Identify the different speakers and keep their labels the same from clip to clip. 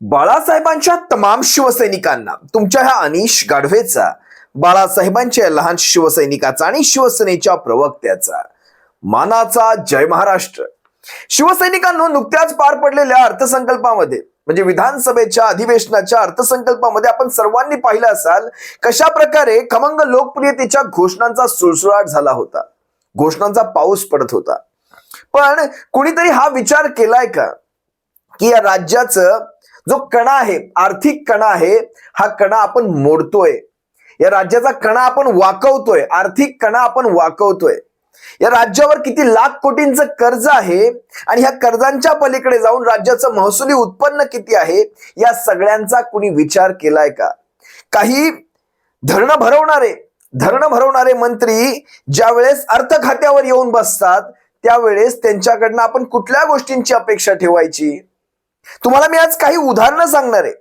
Speaker 1: बाळासाहेबांच्या तमाम शिवसैनिकांना तुमच्या ह्या अनिश गाढवेचा बाळासाहेबांच्या लहान शिवसैनिकाचा आणि शिवसेनेच्या प्रवक्त्याचा. मानाचा जय महाराष्ट्र. शिवसैनिकांनो नुकत्याच पार पडलेल्या अर्थसंकल्पामध्ये म्हणजे विधानसभेच्या अधिवेशनाच्या अर्थसंकल्पामध्ये आपण सर्वांनी पाहिलं असाल कशा प्रकारे खमंग लोकप्रियतेच्या घोषणांचा सुळसुळाट झाला होता. घोषणांचा पाऊस पडत होता. पण कुणीतरी हा विचार केलाय का? की या राज्याचं जो कणा आहे आर्थिक कणा आहे हा कणा आपण मोडतोय. या राज्याचा कणा आपण वाकवतोय आर्थिक कणा आपण वाकवतोय. या राज्यावर किती लाख कोटींचं कर्ज आहे आणि ह्या कर्जांच्या पलीकडे जाऊन राज्याचं महसुली उत्पन्न किती आहे या सगळ्यांचा कुणी विचार केलाय का? काही धरणं भरवणारे धरणं भरवणारे मंत्री ज्या वेळेस अर्थ खात्यावर येऊन बसतात त्यावेळेस त्यांच्याकडनं आपण कुठल्या गोष्टींची अपेक्षा ठेवायची? तुम्हाला मी आज काही उदाहरणं सांगणार आहे.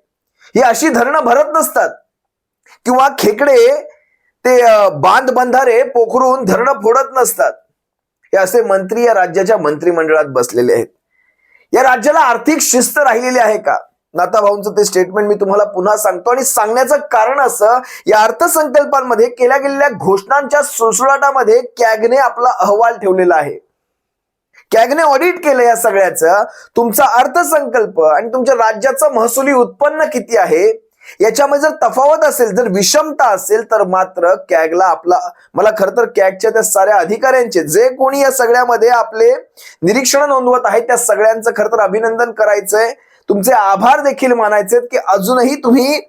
Speaker 1: ही अशी धरणं भरत नसतात. किंवा खेकडे ते बांध बंधारे पोखरून धरणं फोडत नसतात. हे असे मंत्री या राज्याच्या मंत्रिमंडळात बसलेले आहेत. या राज्याला आर्थिक शिस्त राहिलेली आहे का? नाताभाऊंचं ते स्टेटमेंट मी तुम्हाला पुन्हा सांगतो. आणि सांगण्याचं कारण असं या अर्थसंकल्पांमध्ये केल्या गेलेल्या घोषणांच्या सुळसुळाटामध्ये कॅगने आपला अहवाल ठेवलेला आहे. कॅगने ऑडिट केलं या सगळ्याचं. तुमचा अर्थसंकल्प आणि तुमच्या राज्याचं महसुली उत्पन्न किती आहे याच्यामध्ये जर तफावत असेल जर विषमता असेल तर मात्र कॅगला आपला मला खरं तर कॅगच्या त्या साऱ्या अधिकाऱ्यांचे जे कोणी या सगळ्यामध्ये आपले निरीक्षण नोंदवत आहेत त्या सगळ्यांचं खरं तर अभिनंदन करायचंय. तुमचे आभार देखील मानायचे की अजूनही तुम्ही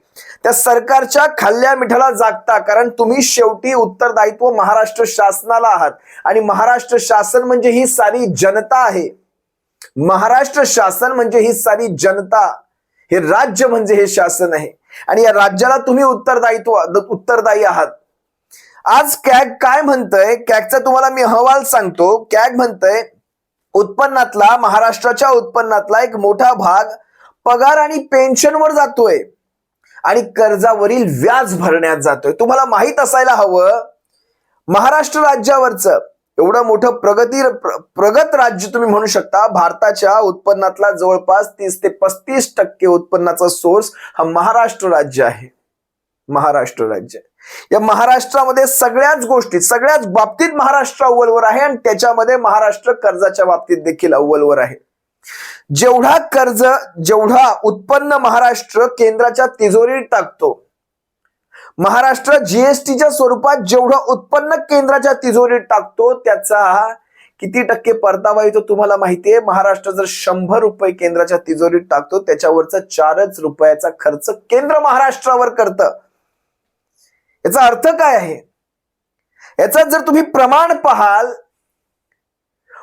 Speaker 1: त्या सरकारच्या खाल्ल्या मिठाला जागता कारण तुम्ही शेवटी उत्तरदायित्व महाराष्ट्र शासनाला आहात. आणि महाराष्ट्र शासन म्हणजे ही सारी जनता आहे. महाराष्ट्र शासन म्हणजे ही सारी जनता. हे राज्य म्हणजे हे शासन आहे. आणि या राज्याला तुम्ही उत्तरदायित्व उत्तरदायी आहात. आज कॅग काय म्हणतंय? कॅगचा तुम्हाला मी अहवाल सांगतो. कॅग म्हणतंय उत्पन्नातला महाराष्ट्राच्या उत्पन्नातला एक मोठा भाग पगार आणि पेन्शनवर जातोय. आणि कर्जावरील व्याज भरण्यात जातोय. तुम्हाला माहीत असायला हवं महाराष्ट्र राज्यावरचं एवढं मोठं प्रगती प्र- प्रगत राज्य तुम्ही म्हणू शकता भारताच्या उत्पन्नातला जवळपास तीस ते पस्तीस टक्के उत्पन्नाचा सोर्स हा महाराष्ट्र राज्य आहे. महाराष्ट्र राज्य या महाराष्ट्रामध्ये सगळ्याच गोष्टी सगळ्याच बाबतीत महाराष्ट्र अव्वलवर आहे आणि त्याच्यामध्ये महाराष्ट्र कर्जाच्या बाबतीत देखील अव्वलवर आहे. जेवढा कर्ज जेवढा उत्पन्न महाराष्ट्र केंद्राच्या तिजोरीत टाकतो. महाराष्ट्र जीएसटीच्या स्वरूपात जेवढं उत्पन्न केंद्राच्या तिजोरीत टाकतो त्याचा किती टक्के परतावा येतो तुम्हाला माहितीये महाराष्ट्र जर शंभर रुपये केंद्राच्या तिजोरीत टाकतो त्याच्यावरचा चारच रुपयाचा खर्च केंद्र महाराष्ट्रावर करतं. याचा अर्थ काय आहे? याचा जर तुम्ही प्रमाण पाहाल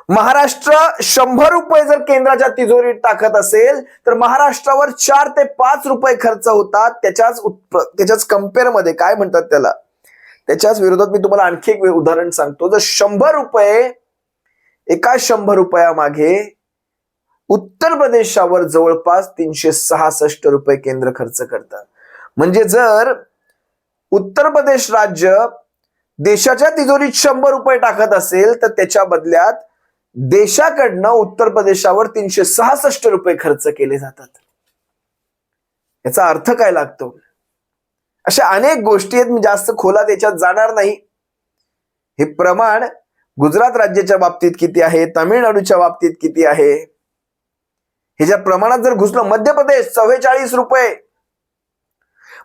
Speaker 1: महाराष्ट्र शंभर रुपये जर केंद्राच्या तिजोरीत टाकत असेल तर महाराष्ट्रावर चार ते पाच रुपये खर्च होतात. त्याच्याच त्याच्याच कम्पेअरमध्ये काय म्हणतात त्याला? त्याच्याच विरोधात मी तुम्हाला आणखी एक उदाहरण सांगतो. जर शंभर रुपये एका शंभर रुपयामागे उत्तर प्रदेशावर जवळपास तीनशे सहासष्ट रुपये केंद्र खर्च करतात. म्हणजे जर उत्तर प्रदेश राज्य देशाच्या तिजोरीत शंभर रुपये टाकत असेल तर त्याच्या बदल्यात देशाकडनं उत्तर प्रदेशावर तीनशे सहासष्ट रुपये खर्च केले जातात. याचा अर्थ काय लागतो? अशा अनेक गोष्टी आहेत मी जास्त खोलात याच्यात जाणार नाही. हे प्रमाण गुजरात राज्याच्या बाबतीत किती आहे? तामिळनाडूच्या बाबतीत किती आहे? हे ज्या प्रमाणात जर घुसलं मध्य प्रदेश चव्वेचाळीस रुपये.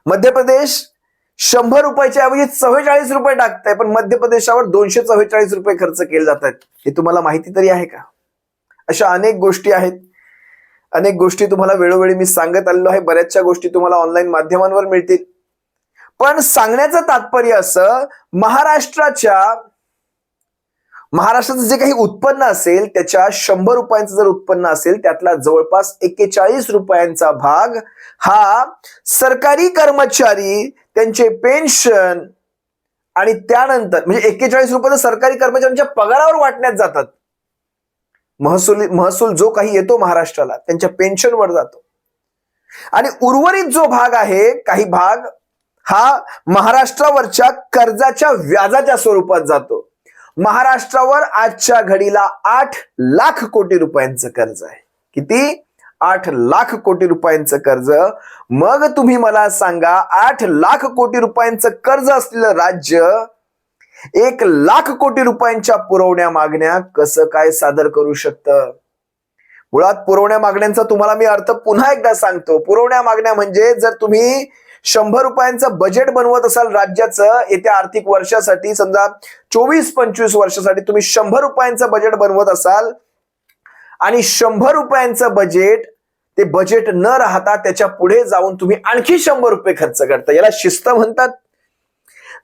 Speaker 1: मध्य प्रदेश शंभर रुपयाच्या ऐवजी चव्वेचाळीस रुपये टाकताय पण मध्य प्रदेशावर दोनशे चव्वेचाळीस रुपये खर्च केले जातात हे तुम्हाला माहिती तरी आहे का? अशा अनेक गोष्टी आहेत. अनेक गोष्टी तुम्हाला वेळोवेळी मी सांगत आलेलो आहे. बऱ्याचशा गोष्टी तुम्हाला ऑनलाईन माध्यमांवर मिळतील. पण सांगण्याचं तात्पर्य असं महाराष्ट्राच्या महाराष्ट्राचं जे काही उत्पन्न असेल त्याच्या शंभर रुपयांचं जर उत्पन्न असेल त्यातला जवळपास एक्केचाळीस रुपयांचा भाग हा सरकारी कर्मचारी त्यांचे पेन्शन आणि त्यानंतर म्हणजे एक्केचाळीस रुपये तर सरकारी कर्मचाऱ्यांच्या पगारावर वाटण्यात जातात. महसूल महसूल जो काही येतो महाराष्ट्राला त्यांच्या पेन्शनवर जातो. आणि उर्वरित जो भाग आहे काही भाग हा महाराष्ट्रावरच्या कर्जाच्या व्याजाच्या स्वरूपात जातो. महाराष्ट्रावर आजच्या घडीला आठ लाख कोटी रुपयांचं कर्ज आहे. किती? आठ लाख कोटी रुपयांचं कर्ज. मग तुम्ही मला सांगा आठ लाख कोटी रुपयांचं कर्ज असलेलं राज्य एक लाख कोटी रुपयांच्या पुरवण्या मागण्या कसं काय सादर करू शकतं? मुळात पुरवण्या मागण्यांचा तुम्हाला मी अर्थ पुन्हा एकदा सांगतो. पुरवण्या मागण्या म्हणजे जर तुम्ही शंभर रुपयांचं बजेट बनवत असाल राज्याचं येत्या आर्थिक वर्षासाठी समजा चोवीस पंचवीस वर्षासाठी तुम्ही शंभर रुपयांचं बजेट बनवत असाल आणि शंभर रुपयांचं बजेट ते बजेट न राहता त्याच्या पुढे जाऊन तुम्ही आणखी शंभर रुपये खर्च करता. याला शिस्त म्हणतात.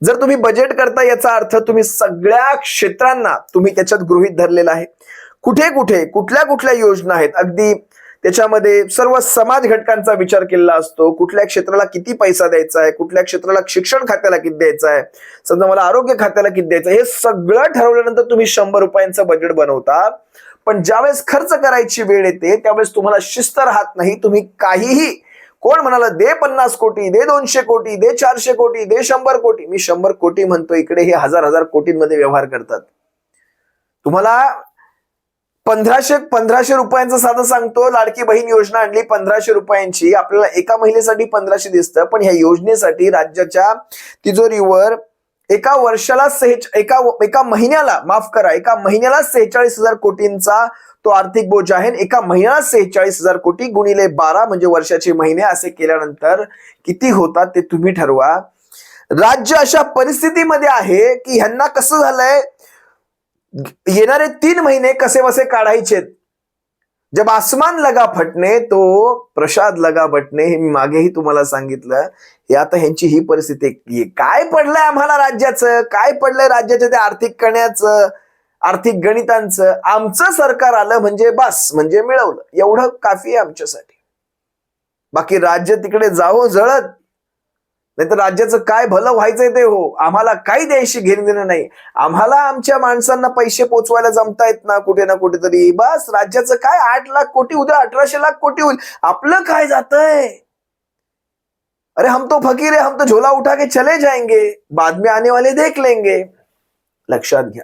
Speaker 1: जर तुम्ही बजेट करता याचा अर्थ तुम्ही सगळ्या क्षेत्रांना तुम्ही त्याच्यात गृहित धरलेला आहे. कुठे कुठे कुठल्या कुठल्या योजना आहेत? अगदी त्याच्यामध्ये सर्व समाज घटकांचा विचार केलेला असतो. कुठल्या क्षेत्राला किती पैसा द्यायचा आहे? कुठल्या क्षेत्राला शिक्षण खात्याला किती द्यायचा आहे? समजा मला आरोग्य खात्याला किती द्यायचं आहे, हे सगळं ठरवल्यानंतर तुम्ही शंभर रुपयांचं बजेट बनवता. पण ज्यावेळेस खर्च करायची वेळ येते त्यावेळेस तुम्हाला शिस्त राहत नाही. तुम्ही काहीही कोण म्हणाला दे पन्नास कोटी दे दोनशे कोटी दे चारशे कोटी दे शंभर कोटी. मी शंभर कोटी म्हणतो इकडे हे हजार हजार कोटींमध्ये व्यवहार करतात. तुम्हाला पंधराशे पंधराशे रुपयांचं साधं सांगतो. लाडकी बहीण योजना आणली पंधराशे रुपयांची. आपल्याला एका महिलेसाठी पंधराशे दिसतं पण ह्या योजनेसाठी राज्याच्या तिजोरीवर एका वर्षाला सेहेच एका एका महिन्याला माफ करा एका महिन्याला सेहेचाळीस हजार कोटींचा तो आर्थिक बोज आहे. आणि एका महिन्याला सेहेचाळीस हजार कोटी गुणिले बारा म्हणजे वर्षाचे महिने असे केल्यानंतर किती होतात ते तुम्ही ठरवा. राज्य अशा परिस्थितीमध्ये आहे की ह्यांना कसं झालंय? येणारे तीन महिने कसे वसे काढायचे जब आसमान लगा फटणे तो प्रसाद लगा बटणे हे मी मागेही तुम्हाला सांगितलं. हे आता ह्यांची ही परिस्थिती काय पडलंय आम्हाला राज्याचं? काय पडलंय राज्याच्या त्या आर्थिक कण्याचं आर्थिक गणितांचं? आमचं सरकार आलं म्हणजे बस म्हणजे मिळवलं. एवढं काफी आहे आमच्यासाठी. बाकी राज्य तिकडे जावं जळत. नाही तर राज्याचं काय भलं व्हायचंय ते हो. आम्हाला काही द्यायशी घेणं देणं नाही. आम्हाला आमच्या माणसांना पैसे पोचवायला जमतायत ना कुठे ना कुठेतरी. बस राज्याचं काय आठ लाख कोटी उद्या अठराशे लाख कोटी होईल. आपलं काय जातंय? अरे हम तो फकीर है हम तो झोला उठा के चले जाएंगे. बाद में आने वाले देख लेंगे. लक्षात घ्या.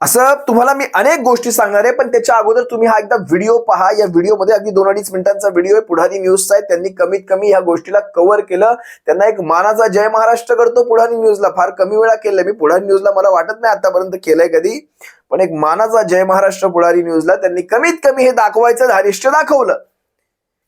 Speaker 1: असं तुम्हाला मी अनेक गोष्टी सांगणार आहे पण त्याच्या अगोदर तुम्ही हा एकदा व्हिडिओ पहा. या व्हिडिओमध्ये अगदी दोन अडीच मिनिटांचा व्हिडिओ आहे. पुढारी न्यूजचा आहे. त्यांनी कमीत कमी या गोष्टीला कव्हर केलं. त्यांना एक मानाचा जय महाराष्ट्र करतो पुढारी न्यूजला फार कमी वेळा केलंय मी. पुढारी न्यूजला मला वाटत नाही आतापर्यंत केलंय कधी. पण एक मानाचा जय महाराष्ट्र पुढारी न्यूजला त्यांनी कमीत कमी हे दाखवायचं धारिष्ट्य दाखवलं.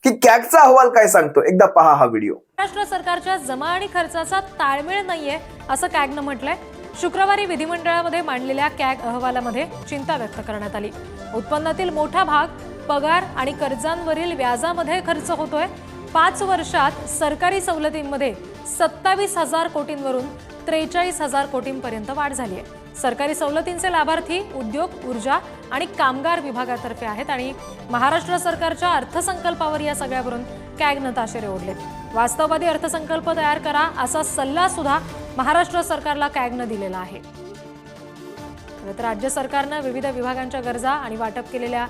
Speaker 1: की कॅगचा अहवाल काय सांगतो एकदा पहा हा व्हिडिओ.
Speaker 2: महाराष्ट्र सरकारच्या जमा आणि खर्चाचा ताळमेळ नाहीये असं कॅगनं म्हटलंय. शुक्रवारी विधिमंडळामध्ये मांडलेल्या कॅग अहवालामध्ये चिंता व्यक्त करण्यात आली. उत्पन्नातील मोठा भाग पगार आणि कर्जांवरील व्याजामध्ये खर्च होतोय. पाच वर्षात सरकारी सवलतींमध्ये सत्तावीस हजार कोटींवरून त्रेचाळीस हजार कोटींपर्यंत वाढ झाली आहे. सरकारी सवलतींचे लाभार्थी उद्योग ऊर्जा आणि कामगार विभागातर्फे आहेत आणि महाराष्ट्र सरकारच्या अर्थसंकल्पावर या सगळ्यावरून कॅगनं ताशेरे ओढले वास्तववादी अर्थसंकल्प तयार करा असा सल्ला सुद्धा महाराष्ट्र सरकारला कॅगनं दिलेला आहे. खरं तर राज्य सरकारनं विविध विभागांच्या गरजा आणि वाटप केलेल्या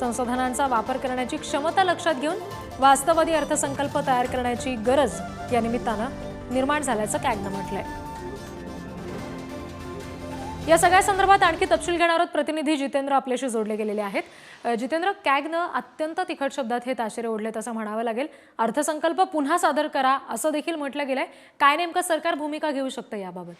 Speaker 2: संसाधनांचा वापर करण्याची क्षमता लक्षात घेऊन वास्तववादी अर्थसंकल्प तयार करण्याची गरज या निमित्तानं निर्माण झाल्याचं कॅगनं म्हटलंय. या सगळ्या संदर्भात आणखी तपशील घेणार आहोत. प्रतिनिधी जितेंद्र आपल्याशी जोडले गेलेले आहेत. जितेंद्र कॅगनं अत्यंत तिखट शब्दात हे ताशेरे ओढलेत असं म्हणावं लागेल. अर्थसंकल्प पुन्हा सादर करा असं देखील म्हटलं गेलंय. काय नेमकं सरकार भूमिका घेऊ शकतं याबाबत?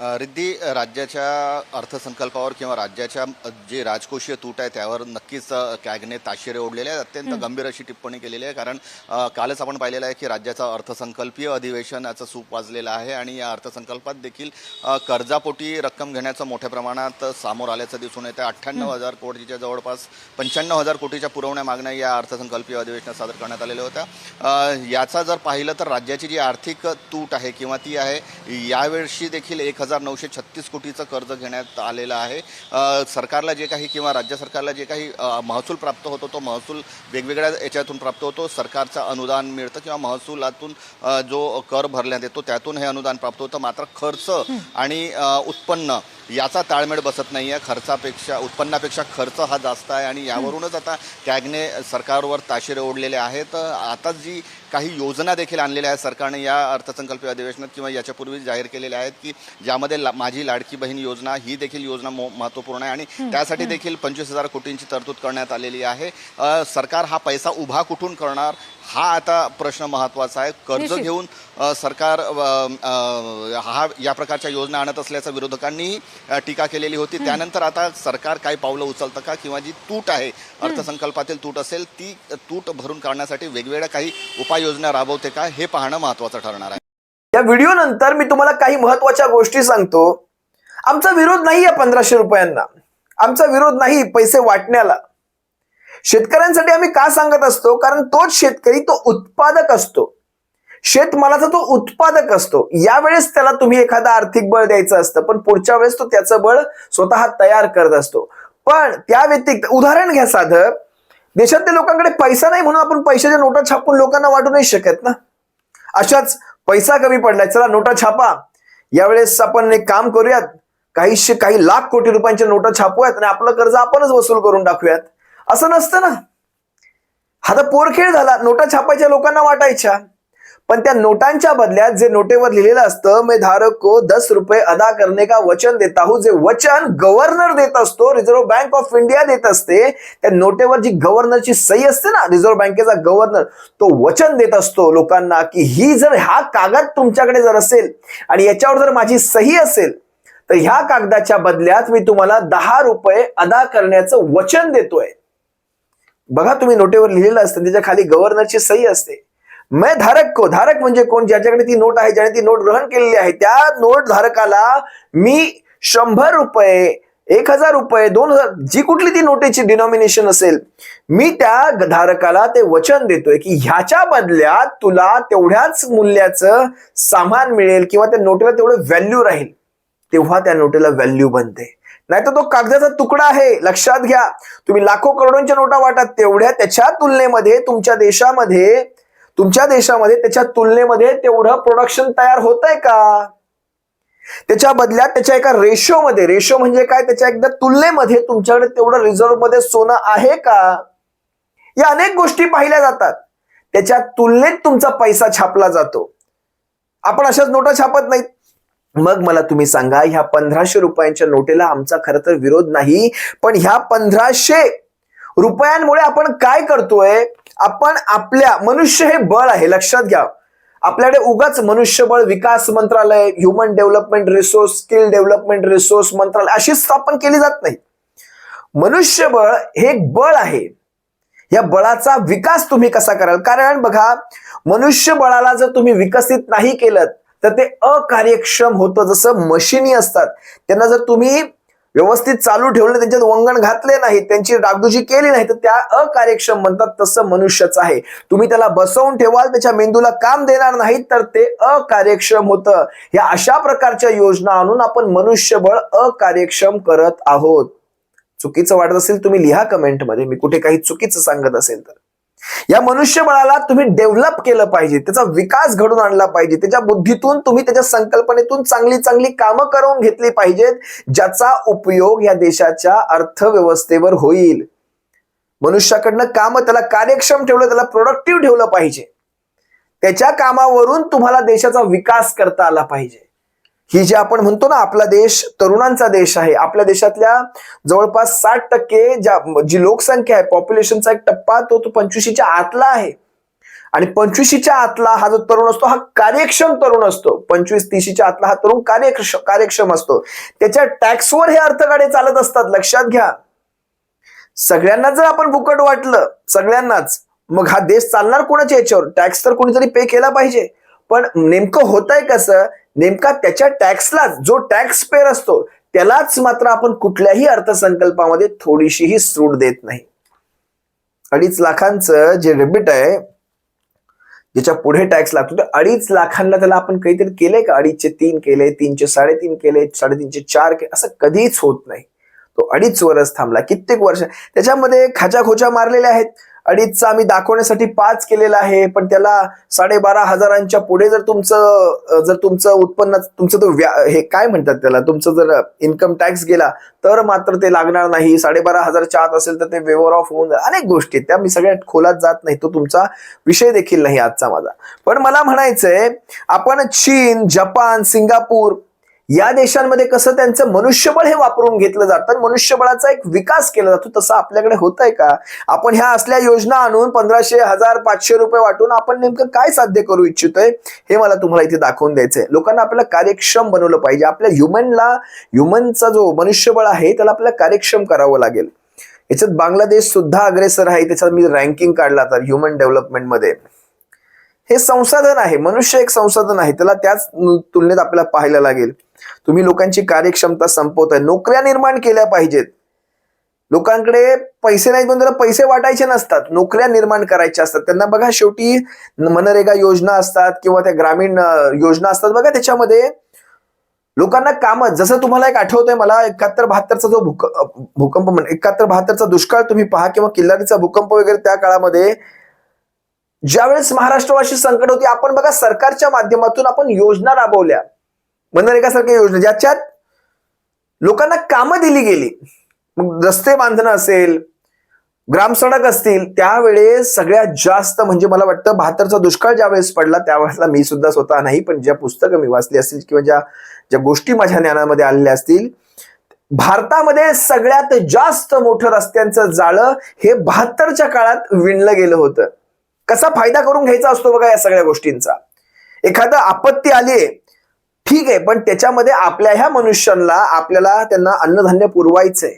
Speaker 3: रिद्धी राज्याच्या अर्थसंकल्पावर किंवा राज्याच्या जे राजकोषीय तूट आहे त्यावर नक्कीच कॅगने ताशेरे ओढलेले आहेत. अत्यंत गंभीर अशी टिप्पणी केलेली आहे. कारण कालच आपण पाहिलेलं आहे की राज्याचं अर्थसंकल्पीय अधिवेशन याचं सूप वाजलेलं आहे आणि या अर्थसंकल्पात देखील कर्जापोटी रक्कम घेण्याचं मोठ्या प्रमाणात सामोर आल्याचं दिसून येतं अठ्ठ्याण्णव हजार कोटीच्या जवळपास पंच्याण्णव हजार कोटीच्या पुरवण्या मागण्या या अर्थसंकल्पीय अधिवेशनात सादर करण्यात आलेल्या होत्या. याचा जर पाहिलं तर राज्याची जी आर्थिक तूट आहे किंवा ती आहे यावर्षी देखील एक हजार नऊशे छत्तीस कोटीचं कर्ज घेण्यात आलेलं आहे. सरकारला जे काही किंवा राज्य सरकारला जे काही महसूल प्राप्त होतो तो महसूल वेगवेगळ्या याच्यातून प्राप्त होतो. सरकारचं अनुदान मिळतं किंवा महसुलातून जो कर भरण्यात येतो त्यातून हे अनुदान प्राप्त होतं. मात्र खर्च आणि उत्पन्न याचा ताळमेळ बसत नाही आहे खर्चापेक्षा उत्पन्नापेक्षा खर्च हा जास्त आहे आणि यावरूनच आता कॅगने सरकारवर ताशेरे ओढलेले आहेत. आता जी काही योजना देखील आणलेल्या आहेत सरकारने या अर्थसंकल्पीय अधिवेशनात किंवा याच्यापूर्वी जाहीर केलेल्या आहेत की ज्यामध्ये ला- माझी लाडकी बहीण योजना ही देखील योजना मो- महत्त्वपूर्ण आहे आणि त्यासाठी देखील पंचवीस हजार कोटींची तरतूद करण्यात आलेली आहे. सरकार हा पैसा उभा कुठून करणार हा आता प्रश्न महत्त्वाचा आहे. कर्ज. घेऊन सरकार हा या प्रकारच्या योजना आणत असल्याचं विरोधकांनी अ, टीका केलेली होती. त्यानंतर आता सरकार काही पावलं उचलतं का किंवा जी तूट आहे अर्थसंकल्पातील तूट असेल ती तूट भरून काढण्यासाठी वेगवेगळ्या काही उपाययोजना राबवते का हे पाहणं महत्वाचं ठरणार आहे.
Speaker 1: या व्हिडिओ नंतर मी तुम्हाला काही महत्त्वाच्या गोष्टी सांगतो. आमचा विरोध नाही या पंधराशे रुपयांना. आमचा विरोध नाही पैसे वाटण्याला. शेतकऱ्यांसाठी आम्ही का सांगत असतो? कारण तोच शेतकरी तो उत्पादक असतो. शेतमालाचा तो उत्पादक असतो. यावेळेस त्याला तुम्ही एखादा आर्थिक बळ द्यायचं असतं. पण पुढच्या वेळेस तो त्याचं बळ स्वतः तयार करत असतो. पण त्या व्यतिरिक्त उदाहरण घ्या साधं. देशातल्या लोकांकडे पैसा नाही म्हणून आपण पैशाच्या नोटा छापून लोकांना वाटू नाही शकत ना. अशाच पैसा कमी पडलाय. चला नोटा छापा. यावेळेस आपण एक काम करूयात. काहीशे काही लाख कोटी रुपयांच्या नोटा छापूयात आणि आपलं कर्ज आपणच वसूल करून टाकूयात. असं नसतं ना. हा तर पोरखेळ झाला. नोटा छापायच्या लोकांना वाटायच्या. पण त्या नोटांच्या बदल्यात जे नोटेवर लिहिलेलं असतं मी धारक को दस रुपये अदा करने का वचन देता हूं. जे वचन गव्हर्नर देत असतो रिझर्व्ह बँक ऑफ इंडिया देत असते त्या नोटेवर जी गव्हर्नरची सही असते ना रिझर्व्ह बँकेचा गव्हर्नर तो वचन देत असतो लोकांना की ही जर हा कागद तुमच्याकडे जर असेल आणि याच्यावर जर माझी सही असेल तर ह्या कागदाच्या बदल्यात मी तुम्हाला दहा रुपये अदा करण्याचं वचन देतोय. बघा तुम्ही नोटेवर लिहिलेलं असतं त्याच्याखाली गव्हर्नरची सही असते. मै धारक को धारक म्हणजे कोण? ज्याच्याकडे ती नोट आहे ज्याने ती नोट ग्रहण केलेली आहे त्या नोट धारकाला मी शंभर रुपये एक हजार रुपये दोन हजार जी कुठली ती नोटेची डिनॉमिनेशन असेल मी त्या धारकाला ते वचन देतोय की ह्याच्या बदल्यात तुला तेवढ्याच मूल्याचं सामान मिळेल किंवा त्या नोटेला तेवढं व्हॅल्यू राहील. तेव्हा त्या नोटेला व्हॅल्यू बनते. नाहीतर तो कागदाचा तुकडा आहे लक्षात घ्या. तुम्ही लाखो करोडोंच्या नोटा वाटा तेवढ्या त्याच्या तुलनेमध्ये तुमच्या देशामध्ये तुमच्या देशामध्ये त्याच्या तुलनेमध्ये तेवढं प्रोडक्शन तयार होत आहे का? त्याच्या बदल्यात त्याच्या एका रेशो मध्ये रेशो म्हणजे काय? त्याच्या एकदा तुलनेमध्ये तुमच्याकडे तेवढं रिझर्व्हमध्ये सोनं आहे का? या अनेक गोष्टी पाहिल्या जातात. त्याच्या तुलनेत तुमचा पैसा छापला जातो. आपण अशाच नोटा छापत नाहीत. मग मला तुम्ही सांगा ह्या पंधराशे रुपयांच्या नोटेला आमचा खरं तर विरोध नाही पण ह्या पंधराशे रुपयांमुळे आपण काय करतोय? आपण आपल्या मनुष्य हे बळ आहे लक्षात घ्या. आपल्याकडे उगाच मनुष्यबळ विकास मंत्रालय human development resource skill development resource मंत्रालय अशी स्थापन केली जात नाही. मनुष्यबळ हे एक बळ आहे. या बळाचा विकास तुम्ही कसा कराल? कारण बघा मनुष्यबळाला जर तुम्ही विकसित नाही केलं तर ते अकार्यक्षम होतं. जसं मशिनी असतात त्यांना जर तुम्ही व्यवस्थित चालू ठेवलं त्यांच्यात वंगण घातले नाही त्यांची डागडुजी केली नाही तर त्या अकार्यक्षम म्हणतात तसं मनुष्यच आहे. तुम्ही त्याला बसवून ठेवाल त्याच्या मेंदूला काम देणार नाही तर ते अकार्यक्षम होतं. या अशा प्रकारच्या योजना आणून आपण मनुष्यबळ अकार्यक्षम करत आहोत. चुकीचं वाटत असेल तुम्ही लिहा कमेंटमध्ये मी कुठे काही चुकीचं सांगत असेल तर. या मनुष्यबळाला तुम्ही डेव्हलप केलं पाहिजे. त्याचा विकास घडून आणला पाहिजे. त्याच्या बुद्धीतून तुम्ही त्याच्या संकल्पनेतून चांगली चांगली कामं करून घेतली पाहिजेत ज्याचा उपयोग या देशाच्या अर्थव्यवस्थेवर होईल. मनुष्याकडनं काम त्याला कार्यक्षम ठेवलं त्याला प्रोडक्टिव्ह ठेवलं पाहिजे. त्याच्या कामावरून तुम्हाला देशाचा विकास करता आला पाहिजे. ही जे आपण म्हणतो ना आपला देश तरुणांचा देश आहे. आपल्या देशातल्या जवळपास साठ टक्के ज्या जी लोकसंख्या आहे पॉप्युलेशनचा एक टप्पा तो तो पंचवीशीच्या आतला आहे. आणि पंचवीशीच्या आतला हा जो तरुण असतो हा कार्यक्षम तरुण असतो. पंचवीस तीशीच्या आतला हा तरुण कार्यक्षम कार्यक्षम असतो. त्याच्या टॅक्सवर हे अर्थगाडे चालत असतात लक्षात घ्या. सगळ्यांना जर आपण फुकट वाटलं सगळ्यांनाच मग हा देश चालणार कोणाच्या याच्यावर? टॅक्स तर कोणीतरी पे केला पाहिजे. पण नेमकं होत आहे कसं नेमका त्याच्या टॅक्सला जो टॅक्स पेअर असतो त्यालाच मात्र आपण कुठल्याही अर्थसंकल्पामध्ये थोडीशीही सूट देत नाही. अडीच लाखांचं जे डेबिट आहे ज्याच्या पुढे टॅक्स लागतो ते अडीच लाखांना त्याला आपण काहीतरी केलंय का? अडीचचे तीन केले तीनचे साडेतीन केले साडेतीनचे चार केले असं कधीच होत नाही. तो अडीच वर्ष थांबला. कित्येक वर्ष त्याच्यामध्ये खाचा खोचा मारलेल्या आहेत. अडीचचा आम्ही दाखवण्यासाठी पाच केलेला आहे पण त्याला साडेबारा हजारांच्या पुढे जर तुमचं जर तुमचं उत्पन्न तुमचं तो व्या हे काय म्हणतात त्याला? तुमचं जर इन्कम टॅक्स गेला तर मात्र ते लागणार नाही. साडेबारा हजारच्या आत असेल तर ते वेवर ऑफ होऊन जाईल. अनेक गोष्टी आहेत. त्या मी सगळ्यात खोलात जात नाही. तो तुमचा विषय देखील नाही आजचा माझा. पण मला म्हणायचंय आपण चीन जपान सिंगापूर या देशांमध्ये कसं त्यांचं मनुष्यबळ हे वापरून घेतलं जातं मनुष्यबळाचा एक विकास केला जातो तसं आपल्याकडे होत आहे का? आपण ह्या असल्या योजना आणून पंधराशे हजार पाचशे रुपये वाटून आपण नेमकं काय साध्य करू इच्छितोय हे मला तुम्हाला इथे दाखवून द्यायचंय. लोकांना आपल्याला कार्यक्षम बनवलं पाहिजे. आपल्या ह्युमनला ह्युमनचा जो मनुष्यबळ आहे त्याला आपल्याला कार्यक्षम करावं लागेल. याच्यात बांगलादेश सुद्धा अग्रेसर आहे. त्याच्यात मी रँकिंग काढला तर ह्युमन डेव्हलपमेंटमध्ये हे संसाधन आहे. मनुष्य एक संसाधन आहे. त्याला त्याच तुलनेत आपल्याला पाहायला लागेल. तुम्ही लोकांची कार्यक्षमता संपवताय. नोकऱ्या निर्माण केल्या पाहिजेत. लोकांकडे पैसे नाहीत पण त्याला पैसे वाटायचे नसतात. नोकऱ्या निर्माण करायच्या असतात. त्यांना बघा शेवटी मनरेगा योजना असतात किंवा त्या ग्रामीण योजना असतात. बघा त्याच्यामध्ये लोकांना कामं जसं तुम्हाला एक आठवतंय मला एकाहत्तर बहात्तरचा जो भूक भूकंप म्हणजे एकाहत्तर बहात्तरचा दुष्काळ तुम्ही पहा किंवा किल्लारीचा भूकंप वगैरे त्या काळामध्ये ज्यावेळेस महाराष्ट्रवाशी संकट होती आपण बघा सरकारच्या माध्यमातून आपण योजना राबवल्या. मनरेगासारख्या योजना ज्याच्यात लोकांना कामं दिली गेली. मग रस्ते बांधणं असेल ग्रामसडक असतील त्यावेळेस सगळ्यात जास्त म्हणजे मला वाटतं बहात्तरचा दुष्काळ ज्यावेळेस पडला त्यावेळेला मी सुद्धा स्वतः नाही पण ज्या पुस्तकं मी वाचली असतील किंवा ज्या ज्या गोष्टी माझ्या ज्ञानामध्ये आलेल्या असतील भारतामध्ये सगळ्यात जास्त मोठं रस्त्यांचं जाळं हे बहात्तरच्या काळात विणलं गेलं होतं. कसा फायदा करून घ्यायचा असतो बघा या सगळ्या गोष्टींचा. एखादं आपत्ती आली ठीक आहे पण त्याच्यामध्ये आपल्या ह्या मनुष्यांना आपल्याला त्यांना अन्नधान्य पुरवायचंय.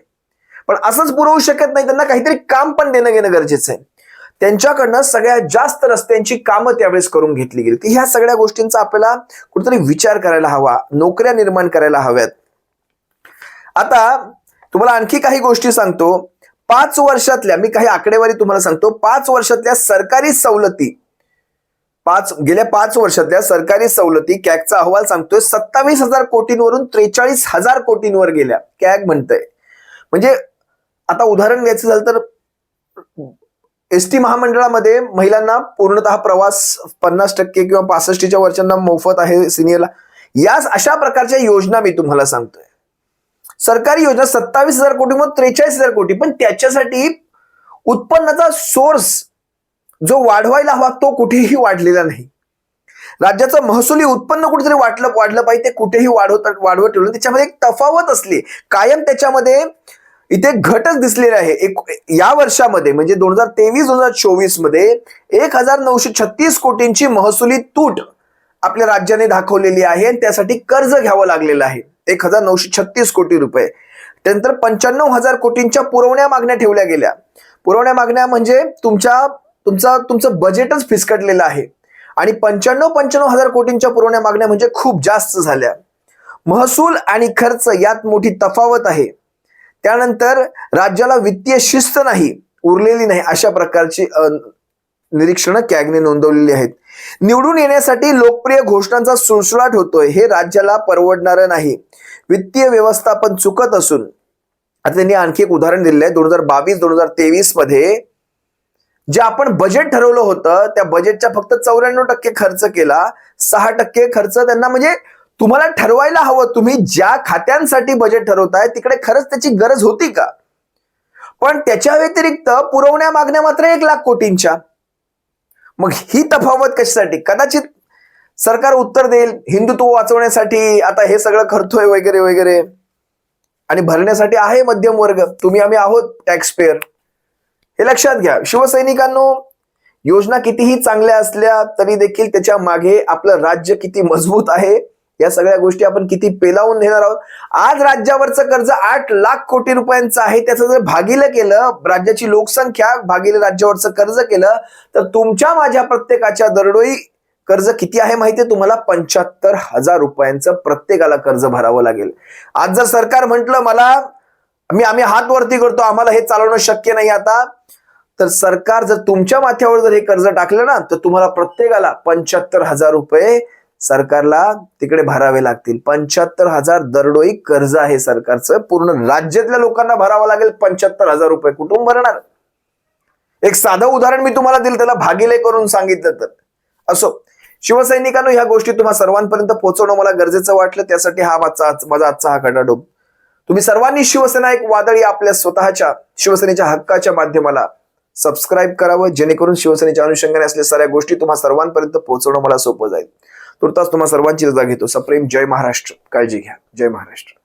Speaker 1: पण असंच पुरवू शकत नाही त्यांना काहीतरी काम पण देणं घेणं गरजेचं आहे त्यांच्याकडनं सगळ्यात जास्त रस्त्यांची कामं त्यावेळेस करून घेतली गेली. की ह्या सगळ्या गोष्टींचा आपल्याला कुठेतरी विचार करायला हवा नोकऱ्या निर्माण करायला हव्यात. आता तुम्हाला आणखी काही गोष्टी सांगतो. पाच वर्षातल्या मी काही आकडेवारी तुम्हाला सांगतो. पाच वर्षातल्या सरकारी सवलती पाच गेल्या पाच वर्षातल्या सरकारी सवलती कॅगचा अहवाल सांगतोय सत्तावीस हजार कोटींवरून त्रेचाळीस हजार कोटींवर गेल्या. कॅग म्हणतंय. म्हणजे आता उदाहरण द्यायचं झालं तर एस टी महामंडळामध्ये महिलांना पूर्णतः प्रवास पन्नास टक्के किंवा पासष्टीच्या वर्षांना मोफत आहे सिनियरला या अशा प्रकारच्या योजना मी तुम्हाला सांगतोय. सरकारी योजना सत्तावीस हजार कोटी मग त्रेचाळीस हजार कोटी पण त्याच्यासाठी उत्पन्नाचा सोर्स जो वाढवायला हवा तो कुठेही वाढलेला नाही. राज्याचं महसुली उत्पन्न कुठेतरी वाटलं वाढलं पाहिजे ते कुठेही वाढवत वाढवत ठेवलं. त्याच्यामध्ये एक तफावत असली कायम त्याच्यामध्ये इथे घटच दिसलेले आहे. एक या वर्षामध्ये म्हणजे दोन हजार तेवीस दोन हजार चोवीसमध्ये एक हजार नऊशे छत्तीस कोटींची महसुली तूट आपल्या राज्याने दाखवलेली आहे आणि त्यासाठी कर्ज घ्यावं लागलेलं आहे. एक हजार नऊशे छत्तीस कोटी रुपये. त्यानंतर पंच्याण्णव हजार कोटींच्या पुरवण्या मागण्या ठेवल्या गेल्या. पुरवण्या मागण्या म्हणजे तुमच्या तुमचा तुमचं बजेटच फिसकटलेलं आहे. आणि पंच्याण्णव पंच्याण्णव हजार कोटींच्या पुरवण्या मागण्या म्हणजे खूप जास्त झाल्या. महसूल आणि खर्च यात मोठी तफावत आहे. त्यानंतर राज्याला वित्तीय शिस्त नाही उरलेली नाही अशा प्रकारची निरीक्षणं कॅगने नोंदवलेली आहेत. निवडून येण्यासाठी लोकप्रिय घोषणांचा सुळसुळाट होतोय हे राज्याला परवडणारं नाही. वित्तीय व्यवस्थापन चुकत असून आता त्यांनी आणखी एक उदाहरण दिलेलं आहे. दोन हजार बावीस दोन हजार तेवीसमध्ये जे आपण बजेट ठरवलं होतं त्या बजेटच्या फक्त चौऱ्याण्णव टक्के खर्च केला. सहा टक्के खर्च त्यांना म्हणजे तुम्हाला ठरवायला हवं. तुम्ही ज्या खात्यांसाठी बजेट ठरवताय तिकडे खरंच त्याची गरज होती का? पण त्याच्या व्यतिरिक्त पुरवण्या मागण्या मात्र एक लाख कोटींच्या. मग ही तफावत कशासाठी? कदाचित सरकार उत्तर देईल हिंदुत्व वाचवण्यासाठी आता हे सगळं करतोय वगैरे वगैरे. आणि भरण्यासाठी आहे मध्यम वर्ग. तुम्ही आम्ही आहोत टॅक्स पेअर हे लक्षात घ्या. शिवसैनिकांनो योजना कितीही चांगल्या असल्या तरी देखील त्याच्यामागे आपलं राज्य किती मजबूत आहे या सगळ्या गोष्टी आपण किती पेलावून घेणार आहोत. आज राज्यावरचं कर्ज आठ लाख कोटी रुपयांचं आहे त्याचं जर भागिलं केलं राज्याची लोकसंख्या भागिले राज्यावरचं कर्ज केलं तर तुमच्या माझ्या प्रत्येकाच्या दरडोई कर्ज किती आहे माहितीये? तुम्हाला पंच्याहत्तर हजार रुपयांचं प्रत्येकाला कर्ज भरावं लागेल. आज जर सरकार म्हटलं मला मी आम्ही हात वरती करतो आम्हाला हे चालवणं शक्य नाही आता. तर सरकार जर तुमच्या माथ्यावर जर हे कर्ज टाकलं ना तर तुम्हाला प्रत्येकाला पंच्याहत्तर हजार रुपये सरकारला तिकडे भरावे लागतील. पंच्याहत्तर हजार दरडोई कर्ज आहे सरकारचं. पूर्ण राज्यातल्या लोकांना भरावं लागेल पंच्याहत्तर हजार रुपये कुठून भरणार. एक साधं उदाहरण मी तुम्हाला दिलं त्याला भागिले करून सांगितलं तर. असो शिवसैनिकांनो ह्या गोष्टी तुम्हा सर्वांपर्यंत पोहोचवणं मला गरजेचं वाटलं. त्यासाठी हा माझा माझा आजचा हा खडाडोब तुम्ही सर्वांनी शिवसेना एक वादळी आपल्या स्वतःच्या शिवसेनेच्या हक्काच्या माध्यमाला सबस्क्राईब करावं जेणेकरून शिवसेनेच्या अनुषंगाने असलेल्या साऱ्या गोष्टी तुम्हाला सर्वांपर्यंत पोहोचवणं मला सोपं जाईल. तुर्तास तुम्हाला सर्वांची रजा घेतो. सप्रेम जय महाराष्ट्र. काळजी घ्या. जय महाराष्ट्र.